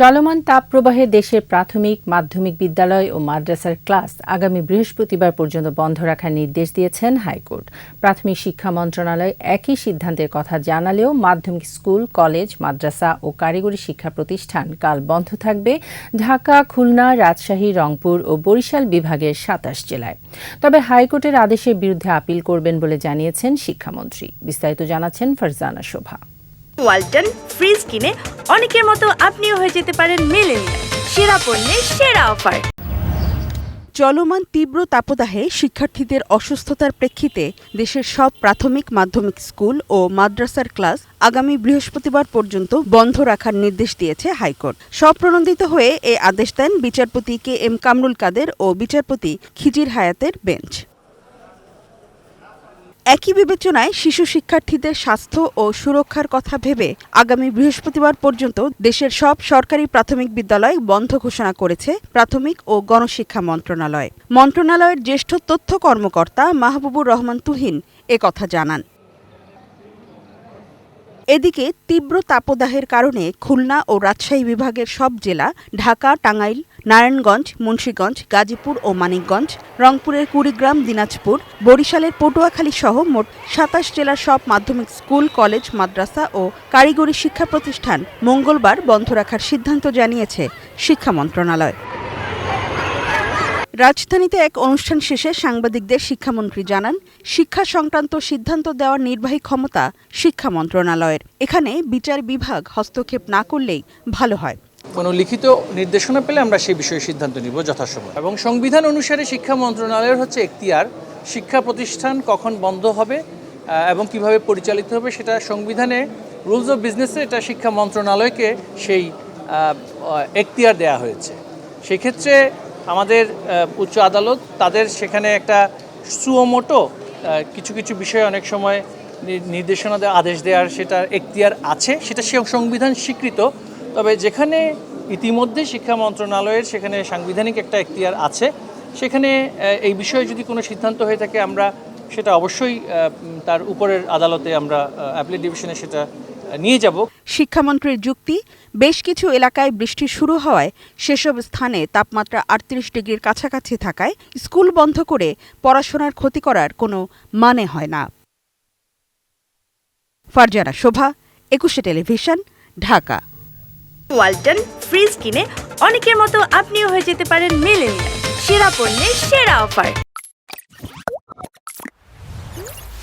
চলমান তাপপ্রবাহে দেশের প্রাথমিক, মাধ্যমিক বিদ্যালয় ও মাদ্রাসার ক্লাস আগামী বৃহস্পতিবার পর্যন্ত বন্ধ রাখার নির্দেশ দিয়েছেন হাইকোর্ট। প্রাথমিক শিক্ষা মন্ত্রণালয় একই সিদ্ধান্তের কথা জানালেও মাধ্যমিক স্কুল, কলেজ, মাদ্রাসা ও কারিগরি শিক্ষা প্রতিষ্ঠান কাল বন্ধ থাকবে ঢাকা, খুলনা, রাজশাহী, রংপুর ও বরিশাল বিভাগের সাতাশ জেলায়। তবে হাইকোর্টের আদেশের বিরুদ্ধে আপিল করবেন বলে জানিয়েছেন শিক্ষামন্ত্রী। বিস্তারিত জানাচ্ছেন ফারজানা শোভা। ওয়ালটন ফ্রিজ কিনে অনেকের মতো আপনিও হয়ে যেতে পারেন মেলেনিয়া সেরা পণ্যের সেরা অফার। চলমান তীব্র তাপদাহে শিক্ষার্থীদের অসুস্থতার প্রেক্ষিতে দেশের সব প্রাথমিক মাধ্যমিক স্কুল ও মাদ্রাসার ক্লাস আগামী বৃহস্পতিবার পর্যন্ত বন্ধ রাখার নির্দেশ দিয়েছে হাইকোর্ট। স্বপ্রণোদিত হয়ে এ আদেশ দেন বিচারপতি কে এম কামরুল কাদের ও বিচারপতি খিজির হায়াতের বেঞ্চ। একই বিবেচনায় শিশু শিক্ষার্থীদের স্বাস্থ্য ও সুরক্ষার কথা ভেবে আগামী বৃহস্পতিবার পর্যন্ত দেশের সব সরকারি প্রাথমিক বিদ্যালয় বন্ধ ঘোষণা করেছে প্রাথমিক ও গণশিক্ষা মন্ত্রণালয়। মন্ত্রণালয়ের জ্যেষ্ঠ তথ্য কর্মকর্তা মাহবুবুর রহমান তুহিন কথা জানান। এদিকে তীব্র তাপদাহের কারণে খুলনা ও রাজশাহী বিভাগের সব জেলা, ঢাকা, টাঙ্গাইল, নারায়ণগঞ্জ, মুন্সীগঞ্জ, গাজীপুর ও মানিকগঞ্জ, রংপুরের কুড়িগ্রাম, দিনাজপুর, বরিশালের পটুয়াখালী সহ মোট সাতাশ জেলার সব মাধ্যমিক স্কুল, কলেজ, মাদ্রাসা ও কারিগরি শিক্ষা প্রতিষ্ঠান মঙ্গলবার বন্ধ রাখার সিদ্ধান্ত জানিয়েছে শিক্ষা মন্ত্রণালয়। রাজধানীতে এক অনুষ্ঠান শেষে সাংবাদিকদের শিক্ষামন্ত্রী জানান, শিক্ষা সংক্রান্ত সিদ্ধান্ত দেওয়ার নির্বাহী ক্ষমতা শিক্ষা মন্ত্রণালয়ের। এখানে বিচার বিভাগ হস্তক্ষেপ না করলেই ভালো হয়। কোনো লিখিত নির্দেশনা পেলে আমরা সেই বিষয়ে সিদ্ধান্ত নিব যথাসময়। এবং সংবিধান অনুসারে শিক্ষা মন্ত্রণালয়ের হচ্ছে এখতিয়ার, শিক্ষা প্রতিষ্ঠান কখন বন্ধ হবে এবং কীভাবে পরিচালিত হবে সেটা সংবিধানে রুলস অফ বিজনেসে এটা শিক্ষা মন্ত্রণালয়কে সেই এখতিয়ার দেওয়া হয়েছে। সেক্ষেত্রে আমাদের উচ্চ আদালত তাদের সেখানে একটা সুমোটো কিছু কিছু বিষয়ে অনেক সময় নির্দেশনা দেওয়া, আদেশ দেওয়ার সেটার এখতিয়ার আছে, সেটা সে সংবিধান স্বীকৃত। তবে যেখানে ইতিমধ্যে শিক্ষা মন্ত্রণালয়ের সেখানে সাংবিধানিক একটা এখতিয়ার আছে, সেখানে এই বিষয়ে যদি কোনো সিদ্ধান্ত হয়ে থাকে, আমরা সেটা অবশ্যই তার উপরের আদালতে আমরা অ্যাপিলেট ডিভিশনে সেটা নিয়ে যাব। শিক্ষামন্ত্রীর যুক্তি বেশ কিছু এলাকায় বৃষ্টি শুরু হওয়ায় সেসব স্থানে তাপমাত্রা আটত্রিশ ডিগ্রির কাছাকাছি থাকায় স্কুল বন্ধ করে পড়াশোনার ক্ষতি করার কোনো মানে হয় না। ফারজানা শোভা একুশে টেলিভিশন ঢাকা। ওয়ালটন ফ্রিজ কিনে অনেকের মতো আপনিও হয়ে যেতে পারেন মেলেনিয়া সেরা পণ্যের সেরা অফার।